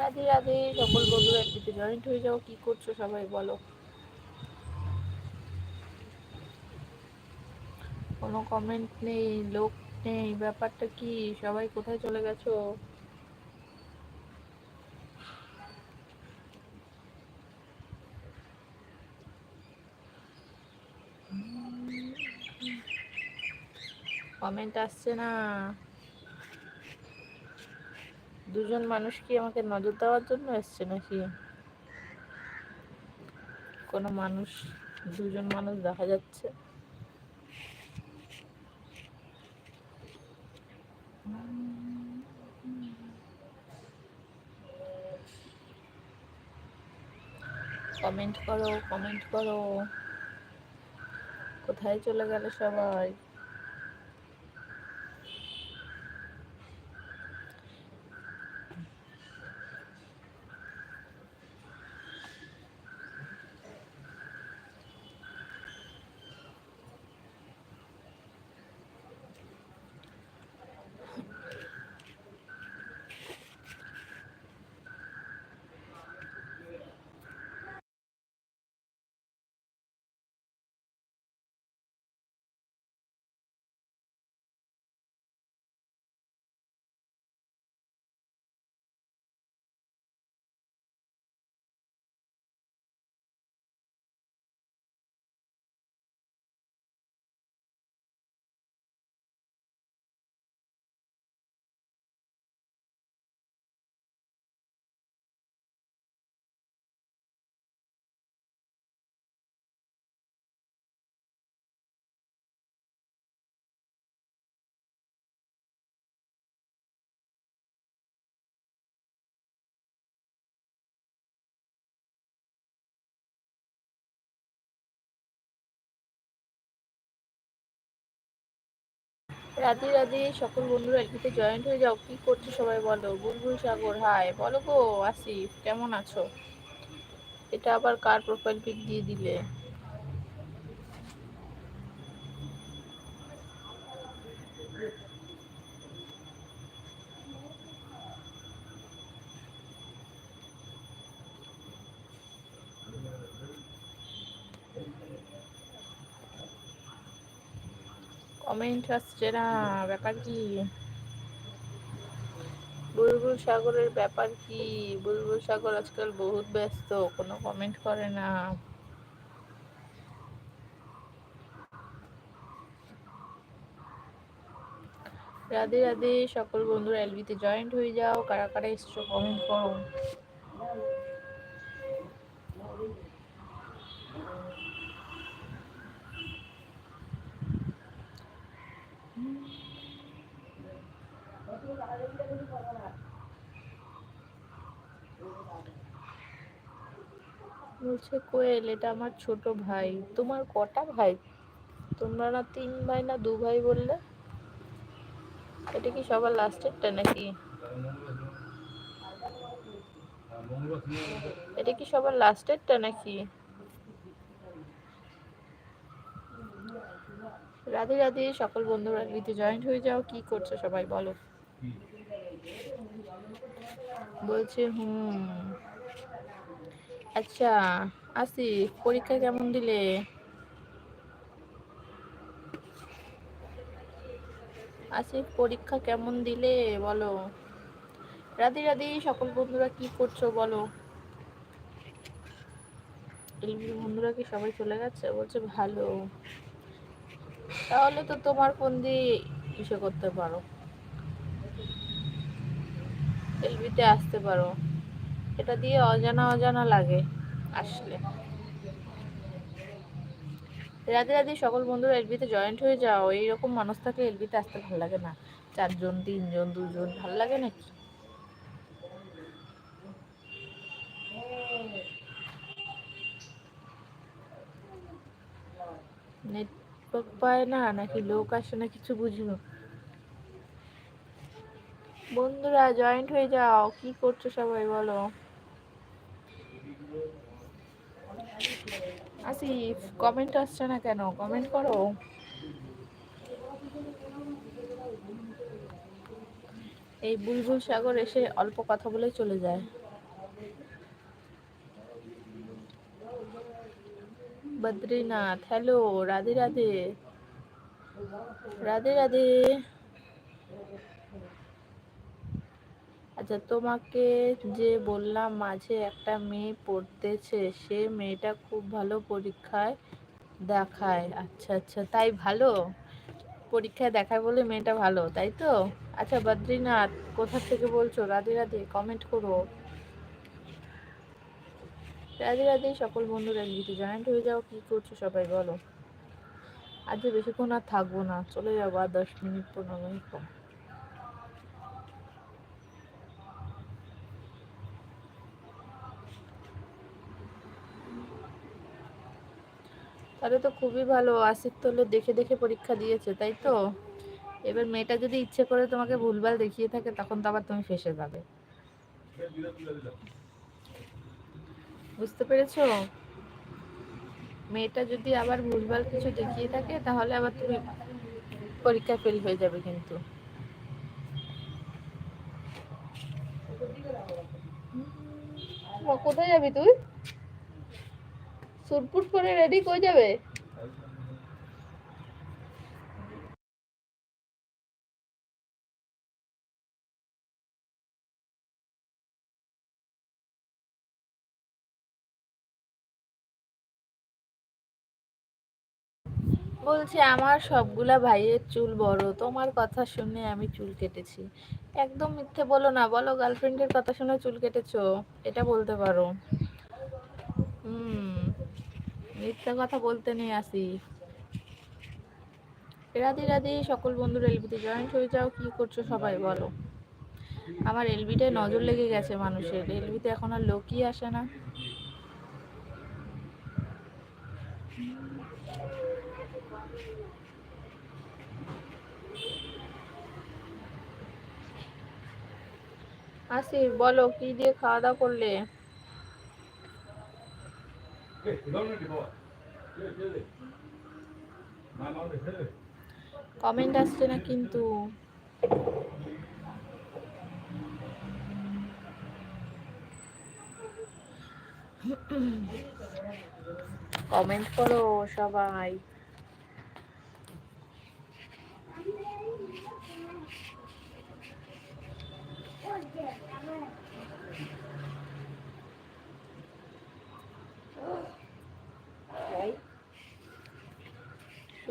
রাধে রাধে, সকল বন্ধুরা একটিতে জয়েন্ট হয়ে যাও। কি করছ সবাই বলো। কোনো কমেন্ট নেই, লোক নেই, ব্যাপারটা কি? সবাই কোথায় চলে গেছো? কমেন্ট আসছে না। দুজন মানুষ কি আমাকে নজর দেওয়ার জন্য এসছে নাকি? কোনো মানুষ, দুজন মানুষ দেখা যাচ্ছে? কমেন্ট করো কমেন্ট করো। কোথায় চলে গেল সবাই? রাধে রাধে, সকল বন্ধুরা এলপিতে জয়েন্ট হয়ে যাও। কি করছ সবাই বলো? বুলবুল সাগর হাই বলো গো, আসিফ, কেমন আছো? এটা আবার কার প্রোফাইল পিক দিয়ে দিলে? কমেন্ট আসছে না, ব্যাপার কি? বুলবুল সাগরের ব্যাপার কি? বুলবুল সাগর আজকাল বহুত ব্যস্ত, কোনো কমেন্ট করে না। রাধে রাধে, সকল বন্ধুরা এলবিতে জয়েন্ট হয়ে যাও, কারা কারা এসছো কমেন্ট করো। বলছে, কোয়েল, এটা আমার ছোট ভাই। তোমার কটা ভাই? তোমরা না তিন ভাই না দু ভাই বললে? এটা কি সবার লাস্টেরটা নাকি? এটা কি সবার লাস্টেরটা নাকি? রাধে রাধে, সকল বন্ধুরা জয়েন্ট হয়ে যাও, কি করছ সবাই বলো। বলছে, হুম। আচ্ছা আসি পরীক্ষা কেমন দিলে? আসি পরীক্ষা কেমন দিলে, বলো? রাধে রাধে, সকল বন্ধুরা কি করছ, বলো? এলবির বন্ধুরা কি সবাই চলে গেছে? বলছে, ভালো। তাহলে তো তোমার ফোন দিয়ে ইসে করতে পারো। এলবিতে আসতে পারো। এটা দিয়ে অজানা অজানা লাগে আসলে। রাতে রাতে সকল বন্ধুরা এলবিতে জয়েন্ট হয়ে যাও। এইরকম মানুষ থাকলে এলবিতে আসতে ভালো লাগে না। চারজন, তিনজন, দুজন, ভালো লাগে নাকি? নেটওয়ার্ক পায় না, নাকি লোক আসে না কিছু বুঝিও বন্ধুরা জয়েন্ট হয়ে যাও। কি করছ সবাই বলো? আসিফ কমেন্ট আসছে না কেন? কমেন্ট করো। এই বুলবুল সাগর এসে অল্প কথা বলে চলে যায়। বদ্রীনাথ হ্যালো রাধে রাধে। রাধে রাধে। আচ্ছা তোমাকে যে বললাম মাঝে একটা মেয়ে পড়তেছে, সে মেয়েটা খুব ভালো পরীক্ষায় দেখায়। আচ্ছা আচ্ছা তাই ভালো? পরীক্ষায় দেখায় বলে মেয়েটা ভালো, তাই তো? আচ্ছা বদ্রীনাথ, কোথা থেকে বলছো? রাধে রাধে কমেন্ট করো। রাধে রাধে, সকল বন্ধুরা গীতে জয়েন্ট হয়ে যাও, কি করছ সবাই বলো। আজ বেশিক্ষণ আর থাকব না, চলে যাব আর দশ মিনিট, পনেরো মিনিট পর। তাহলে তো খুবই ভালো আসিফ তো দেখে দেখে পরীক্ষা দিয়েছে, তাই তো? এবার মেয়েটা যদি ইচ্ছে করে তোমাকে ভুলভাল দেখিয়ে থাকে, তখন তো আবার তুমি ফেসে যাবে। বুঝতে পেরেছ? মেয়েটা যদি আবার ভুলভাল কিছু দেখিয়ে থাকে, তাহলে আবার তুমি পরীক্ষা ফেল হয়ে যাবে কিন্তু। কোথায় যাবি তুই? সুটপুট করে রেডি কই যাবে? বলছে, আমার সবগুলা ভাইয়ের চুল বড়, তোমার কথা শুনে আমি চুল কেটেছি। একদম মিথ্যে বলো না, বলো গার্লফ্রেন্ডের কথা শুনে চুল কেটেছো, এটা বলতে পারো। হুম। মিথ্যা কথা বলতে নেই আসি। রাধে রাধে, সকল বন্ধুরা এলবিতে জয়েন্ট হয়ে যাও, কি করছ সবাই বলো। আমার এলবিটায় নজর লেগে গেছে মানুষের এলবিতে এখন আর লোকই আসে না। আসি, বলো, কি দিয়ে খাওয়া দাওয়া করলে? কমেন্ট আসছে না কিন্তু। কমেন্ট করো সবাই।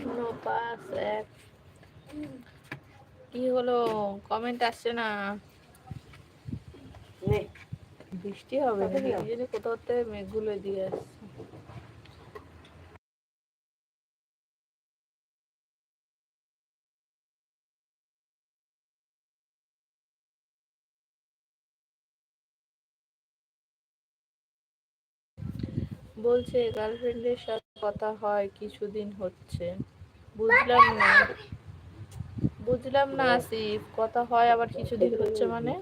শূন্য পাঁচ এক। কি হলো? কমেন্ট আসছে না। বৃষ্টি হবে। কোথাও থেকে মেঘগুলো দিয়ে আসছে। বলছে গার্লফ্রেন্ডের সাথে কথা হয় কিছুদিন হচ্ছে। বুঝলাম না। বুঝলাম না আসিফ কথা হয় আবার কিছুদিন হচ্ছে মানে?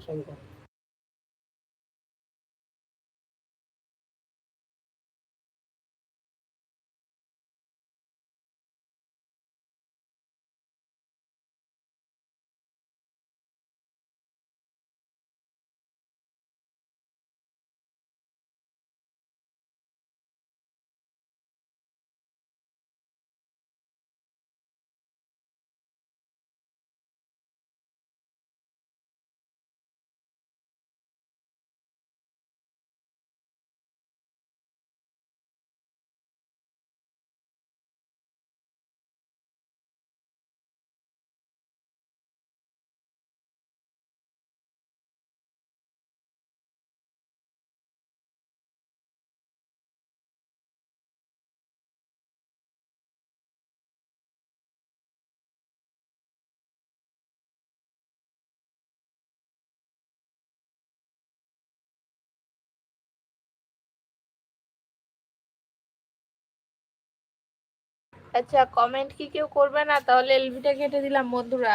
আচ্ছা কমেন্ট কি কেউ করবে না? তাহলে এলভিটা কেটে দিলাম, বন্ধুরা।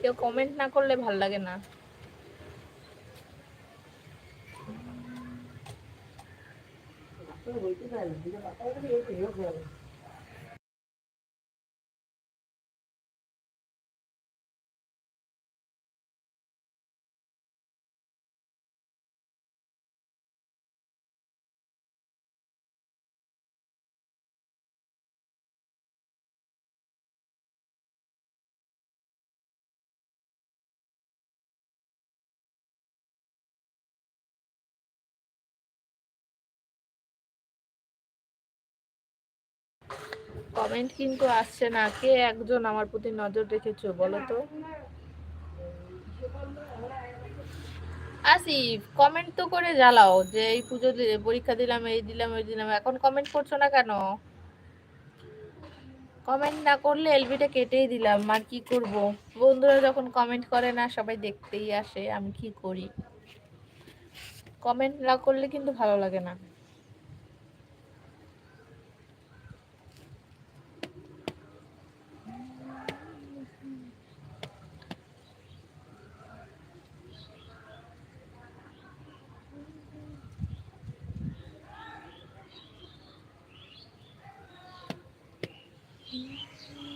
কেউ কমেন্ট না করলে ভালো লাগে না। বলতে কমেন্ট কিন্তু আসছে না। কে একজন আমার প্রতি নজর রেখেছো বলো তো? আসিফ কমেন্ট তো করে জ্বালাও যে এই পুজো পরীক্ষা দিলাম, এই দিলাম, ওই দিলাম, এখন কমেন্ট করছ না কেন? কমেন্ট না করলে এলবিটা কেটেই দিলাম, আর কি করব? বন্ধুরা যখন কমেন্ট করে না, সবাই দেখতেই আসে আমি কি করি। কমেন্ট না করলে কিন্তু ভালো লাগে না। Mm-hmm.